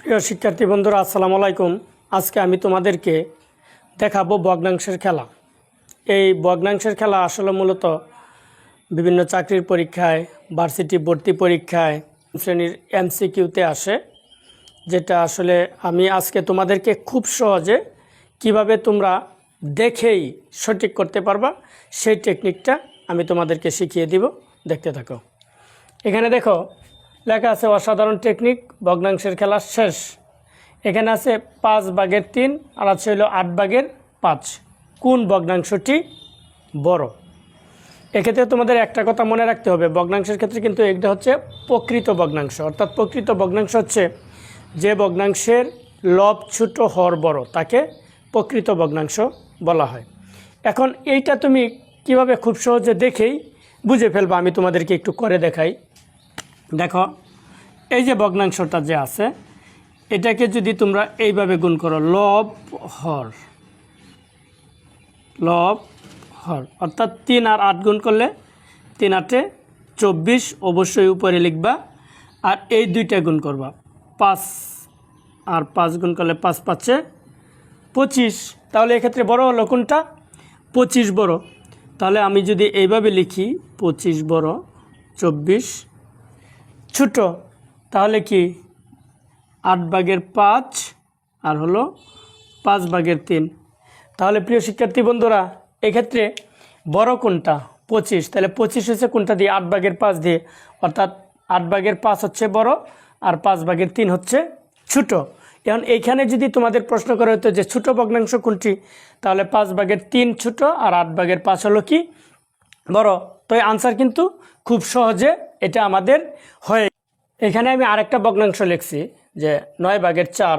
প্রিয় শিক্ষার্থী বন্ধুরা, আসসালামু আলাইকুম। আজকে আমি তোমাদেরকে দেখাবো ভগ্নাংশের খেলা। এই ভগ্নাংশের খেলা আসলে মূলত বিভিন্ন চাকরির পরীক্ষায় ভার্সিটি ভর্তি পরীক্ষায় শ্রেণির এমসিকিউতে আসে, যেটা আসলে আমি আজকে তোমাদেরকে খুব সহজে কীভাবে তোমরা দেখেই সঠিক করতে পারবা, সেই টেকনিকটা আমি তোমাদেরকে শিখিয়ে দিব। দেখতে থাকো। এখানে দেখো লেখা আছে, অসাধারণ টেকনিক, ভগ্নাংশের খেলা শেষ। এখানে আছে, পাঁচ ভাগের তিন, আর আছে হলো আট ভাগের পাঁচ। কোন ভগ্নাংশটি বড়? এক্ষেত্রে তোমাদের একটা কথা মনে রাখতে হবে, ভগ্নাংশের ক্ষেত্রে কিন্তু এটা হচ্ছে প্রকৃত ভগ্নাংশ। অর্থাৎ প্রকৃত ভগ্নাংশ হচ্ছে যে ভগ্নাংশের লব ছোট হর বড়, তাকে প্রকৃত ভগ্নাংশ বলা হয়। এখন এইটা তুমি কীভাবে খুব সহজে দেখেই বুঝে ফেলবা, আমি তোমাদেরকে একটু করে দেখাই। দেখো, এই যে ভগ্নাংশটা যে আছে, এটাকে যদি তোমরা এইভাবে গুণ করো, লব হর লব হর, অর্থাৎ তিন আর আট গুণ করলে তিন আটে চব্বিশ, অবশ্যই উপরে লিখবা, আর এই দুইটা গুণ করবা, পাঁচ আর পাঁচ গুণ করলে পাঁচ পাঁচে পঁচিশ। তাহলে এক্ষেত্রে বড় হলো কোনটা? পঁচিশ বড়। তাহলে আমি যদি এইভাবে লিখি, পঁচিশ বড়, চব্বিশ ছোট, তাহলে কি? আট ভাগের পাঁচ, আর হলো পাঁচ ভাগের তিন। তাহলে প্রিয় শিক্ষার্থী বন্ধুরা, এক্ষেত্রে বড় কোনটা? পঁচিশ। তাহলে পঁচিশ হচ্ছে কোনটা দিয়ে? আট ভাগের পাঁচ দিয়ে। অর্থাৎ আট ভাগের পাঁচ হচ্ছে বড়, আর পাঁচ ভাগের তিন হচ্ছে ছোট। এখন এইখানে যদি তোমাদের প্রশ্ন করা হতো যে ছোট ভগ্নাংশ কোনটি? তাহলে পাঁচ ভাগের তিন ছোট, আর আট ভাগের পাঁচ হলো কি? বড়। তো এই আনসার কিন্তু খুব সহজে এটা আমাদের হয়ে এখানে আমি আরেকটা ভগ্নাংশ লিখছি যে নয় ভাগের চার,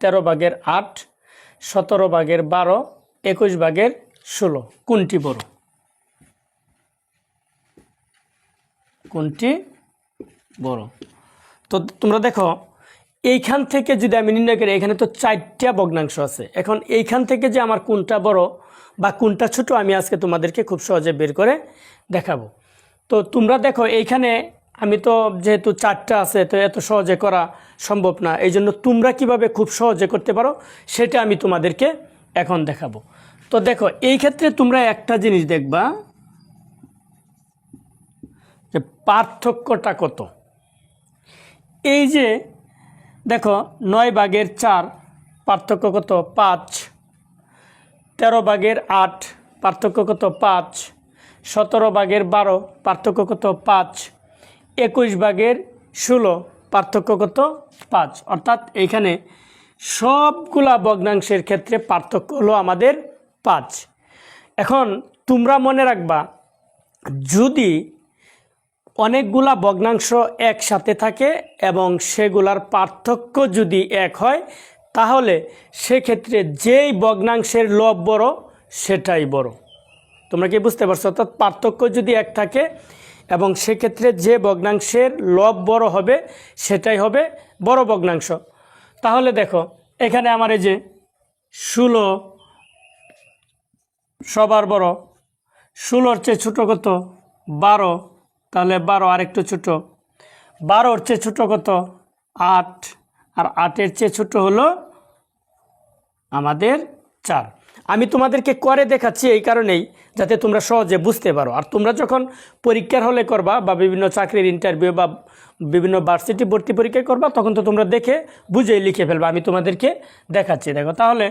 তেরো ভাগের আট, সতেরো ভাগের বারো, একুশ ভাগের ষোলো। কোনটি বড়? কোনটি বড়? তো তোমরা দেখো, এইখান থেকে যদি আমি নির্ণয় করি, এখানে তো চারটা ভগ্নাংশ আছে। এখন এইখান থেকে যে আমার কোনটা বড় বা কোনটা ছোট আমি আজকে তোমাদেরকে খুব সহজে বের করে দেখাবো। তো তোমরা দেখো, এইখানে আমি তো যেহেতু চারটা আছে, তো এত সহজে করা সম্ভব না। এই জন্য তোমরা কীভাবে খুব সহজে করতে পারো, সেটা আমি তোমাদেরকে এখন দেখাবো। তো দেখো, এই ক্ষেত্রে তোমরা একটা জিনিস দেখবা, যে পার্থক্যটা কত। এই যে, দেখো, নয় ভাগের চার, পার্থক্য কত? পাঁচ। তেরো ভাগের আট, পার্থক্য কত? পাঁচ। সতেরো ভাগের বারো, পার্থক্য কত? পাঁচ। একুশ ভাগের ষোলো, পার্থক্য কত? পাঁচ। অর্থাৎ এইখানে সবগুলা ভগ্নাংশের ক্ষেত্রে পার্থক্য হলো আমাদের পাঁচ। এখন তোমরা মনে রাখবা, যদি অনেকগুলা ভগ্নাংশ একসাথে থাকে এবং সেগুলার পার্থক্য যদি এক হয় তাহলে সেক্ষেত্রে যেই ভগ্নাংশের লব বড়, সেটাই বড়। তোমরা কি বুঝতে পারছ? অর্থাৎ পার্থক্য যদি এক থাকে, এবং সেক্ষেত্রে যে ভগ্নাংশের লব বড় হবে, সেটাই হবে বড় ভগ্নাংশ। তাহলে দেখো, এখানে আমার এই যে ষোলো সবার বড়, ষোলোর চেয়ে ছোটো কত? বারো। তাহলে বারো আরেকটু ছোটো। বারোর চেয়ে ছোটো কত? আট। আর আটের চেয়ে ছোটো হলো আমাদের চার। আমি তোমাদেরকে করে দেখাচ্ছি এই কারণেই যাতে তোমরা সহজে বুঝতে পারো। আর তোমরা যখন পরীক্ষার হলে করবা বা বিভিন্ন চাকরির ইন্টারভিউ বা বিভিন্ন ভার্সিটি ভর্তি পরীক্ষা করবা, তখন তো তোমরা দেখে বুঝেই লিখে ফেলবা। আমি তোমাদেরকে দেখাচ্ছি। দেখো, তাহলে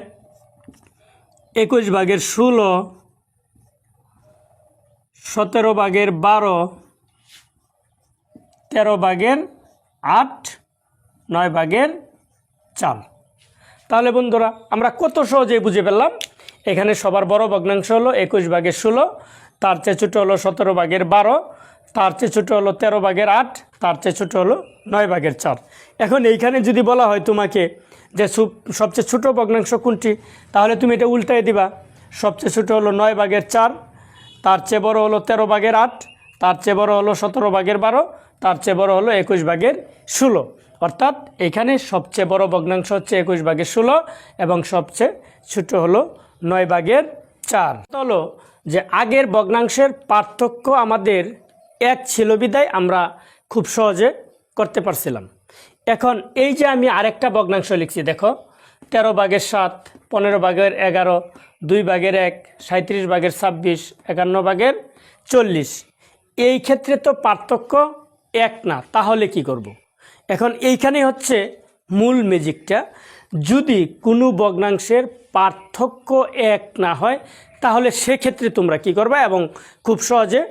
একুশ ভাগের ষোলো, সতেরো ভাগের বারো, তেরো ভাগের আট নয় ভাগের চার। তাহলে বন্ধুরা, আমরা কত সহজেই বুঝে পেলাম এখানে সবার বড় ভগ্নাংশ হলো একুশ ভাগের ষোলো, তার চেয়ে ছোটো হলো সতেরো ভাগের বারো, তার চেয়ে ছোটো হলো তেরো ভাগের আট, তার চেয়ে ছোটো হলো নয় ভাগের চার। এখন এইখানে যদি বলা হয় তোমাকে যে সবচেয়ে ছোটো ভগ্নাংশ কোনটি, তাহলে তুমি এটা উল্টাই দিবা। সবচেয়ে ছোটো হলো নয় ভাগের চার, তার চেয়ে বড় হলো তেরো ভাগের আট, তার চেয়ে বড় হলো সতেরো ভাগের বারো, তার চেয়ে বড় হলো একুশ ভাগের ষোলো। অর্থাৎ এখানে সবচেয়ে বড় ভগ্নাংশ হচ্ছে একুশ ভাগের ষোলো এবং সবচেয়ে ছোট হলো নয় ভাগের চার। হলো যে আগের ভগ্নাংশের পার্থক্য আমাদের এক ছিল বিদায়, আমরা খুব সহজে করতে পারছিলাম। এখন এই যে আমি আরেকটা ভগ্নাংশ লিখছি, দেখো, তেরো ভাগের সাত, পনেরো ভাগের এগারো, দুই ভাগের এক সাঁত্রিশ ভাগের ছাব্বিশ, একান্ন ভাগের চল্লিশ। এই ক্ষেত্রে তো পার্থক্য এক না, তাহলে কি করব। এখন এইখানে হচ্ছে মূল ম্যাজিকটা। যদি কোনো ভগ্নাংশের পার্থক্য এক না হয়, তাহলে সেক্ষেত্রে তোমরা কি করবা এবং খুব সহজে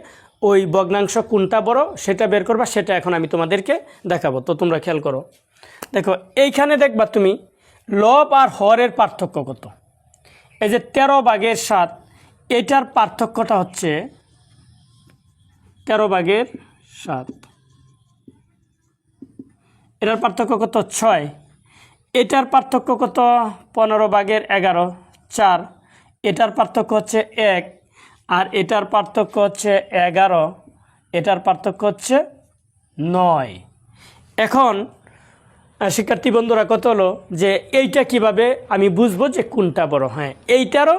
ওই ভগ্নাংশ কোনটা বড়, সেটা বের করবা, সেটা এখন আমি তোমাদেরকে দেখাবো। তো তোমরা খেয়াল করো। দেখো, এইখানে দেখবা তুমি লব আর হরের পার্থক্য কত। এই যে তেরো ভাগের সাত, এটার পার্থক্যটা হচ্ছে তেরো ভাগের সাত। এটার পার্থক্য কত? ছয়। এটার পার্থক্য কত? পনেরো ভাগের এগারো, চার। এটার পার্থক্য হচ্ছে এক। আর এটার পার্থক্য হচ্ছে এগারো। এটার পার্থক্য হচ্ছে নয়। এখন শিক্ষার্থী বন্ধুরা, কত হলো? যে এইটা কীভাবে আমি বুঝব যে কোনটা বড়? হ্যাঁ এইটারও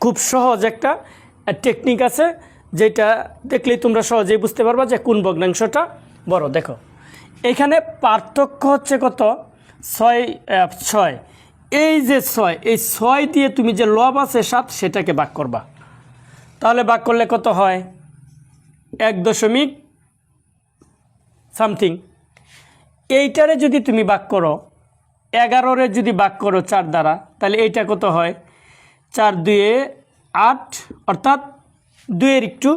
খুব সহজ একটা টেকনিক আছে, যেটা দেখলেই তোমরা সহজেই বুঝতে পারবা যে কোন ভগ্নাংশটা বড়। দেখো। এখানে পার্থক্য হচ্ছে কত? ছয় ছয়। এই যে ছয়, এই ছয় দিয়ে তুমি যে লব আছে সাত, সেটাকে বাক করবা। তাহলে বাক করলে কত হয়? এক দশমিক সামথিং। এইটারে যদি তুমি বাক করো, এগারোরে যদি বাক করো চার দ্বারা, তাহলে এইটা কত হয়? চার দুয়ে আট, অর্থাৎ দুইয়ের একটু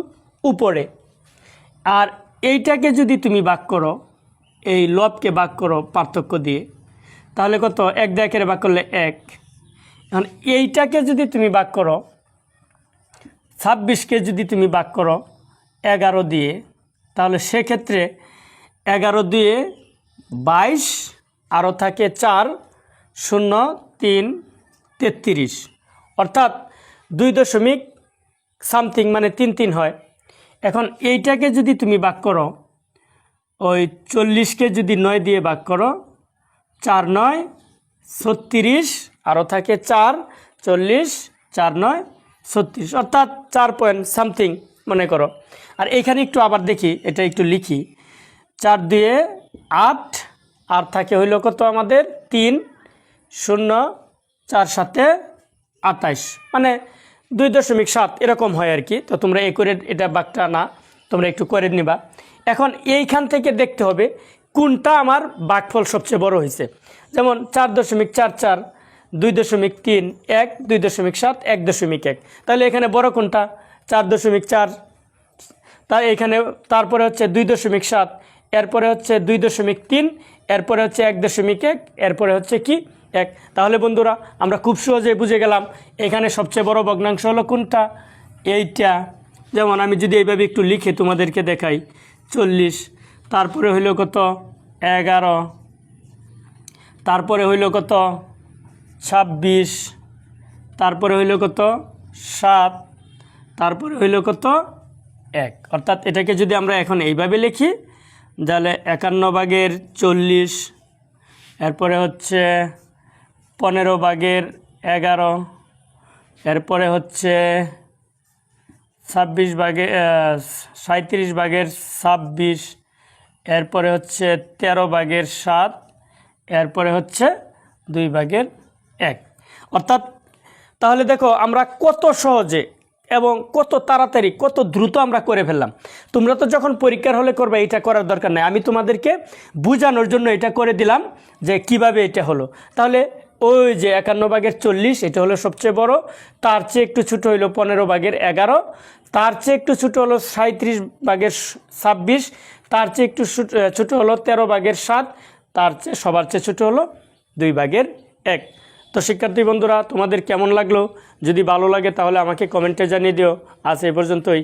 উপরে। আর এইটাকে যদি তুমি বাক করো এই লবকে বাক করো পার্থক্য দিয়ে। তাহলে কত? এক দেখারে বাক করলে এক। এখন এইটাকে যদি তুমি বাক করো, ছাব্বিশকে যদি তুমি বাক করো এগারো দিয়ে, তাহলে সেক্ষেত্রে এগারো দিয়ে বাইশ, আরও থাকে চার, শূন্য, তিন, তেত্রিশ। অর্থাৎ দুই দশমিক সামথিং মানে তিন তিন হয়। এখন এইটাকে যদি তুমি বাক করো ওই চল্লিশকে যদি নয় দিয়ে বাক করো, চার নয়, ছত্রিশ আরও থাকে চার, চল্লিশ, চার নয়, ছত্রিশ, অর্থাৎ চার পয়েন্ট সামথিং মনে করো। আর এখানে একটু আবার দেখি, এটা একটু লিখি। চার দিয়ে আট, আর থাকে হইল কত আমাদের? তিন, শূন্য, চার সাথে আটাইশ মানে দুই দশমিক সাত এরকম হয় আর কি। তো তোমরা এ করে এটা বাঘটা না, তোমরা একটু করে নিবা। এখন এইখান থেকে দেখতে হবে কোনটা আমার বাঘফল সবচেয়ে বড় হয়েছে। যেমন চার দশমিক চার চার, দুই দশমিক তিন, এক, দুই দশমিক সাত, এক দশমিক এক। তাহলে এখানে বড় কোনটা? চার দশমিক চার। তা এখানে তারপরে হচ্ছে দুই দশমিক সাত, এরপরে হচ্ছে দুই দশমিক তিন, এরপরে হচ্ছে এক দশমিক এক, এরপরে হচ্ছে কি? এক। তাহলে বন্ধুরা, আমরা খুব সহজে বুঝে গেলাম এখানে সবচেয়ে বড় ভগ্নাংশ হলো কোনটা? এইটা। যেমন আমি যদি এইভাবে একটু লিখে তোমাদেরকে দেখাই। চল্লিশ। তারপরে হইল কত? এগারো। তারপরে হইল কত? ছাব্বিশ। তারপরে হইল কত? সাত। তারপরে হইল কত? এক। অর্থাৎ এটাকে যদি আমরা এখন এইভাবে লিখি, তাহলে একান্ন ভাগের চল্লিশ, এরপরে হচ্ছে পনেরো ভাগের এগারো, এরপরে হচ্ছে ছাব্বিশ ভাগে সাঁত্রিশ ভাগের ছাব্বিশ, এরপরে হচ্ছে তেরো ভাগের সাত, এরপরে হচ্ছে দুই ভাগের এক। অর্থাৎ, তাহলে দেখো, আমরা কত সহজে এবং কত তাড়াতাড়ি, কত দ্রুত আমরা করে ফেললাম। তোমরা তো যখন পরীক্ষার হলে করবে, এটা করার দরকার নেই। আমি তোমাদেরকে বোঝানোর জন্য এটা করে দিলাম যে কীভাবে এটা হলো। তাহলে ওই যে একান্ন ভাগের চল্লিশ, এটা হলো সবচেয়ে বড়। তার চেয়ে একটু ছোটো হলো পনেরো ভাগের এগারো। তার চেয়ে একটু ছোটো হলো সাঁত্রিশ ভাগের ছাব্বিশ। তার চেয়ে একটু ছোট- হলো তেরো ভাগের সাত। তার চেয়ে, সবার চেয়ে ছোটো হলো দুই ভাগের এক। তো শিক্ষার্থী বন্ধুরা, তোমাদের কেমন লাগল? যদি ভালো লাগে তাহলে আমাকে কমেন্টে জানিয়ে দিও। আজ এই পর্যন্তই।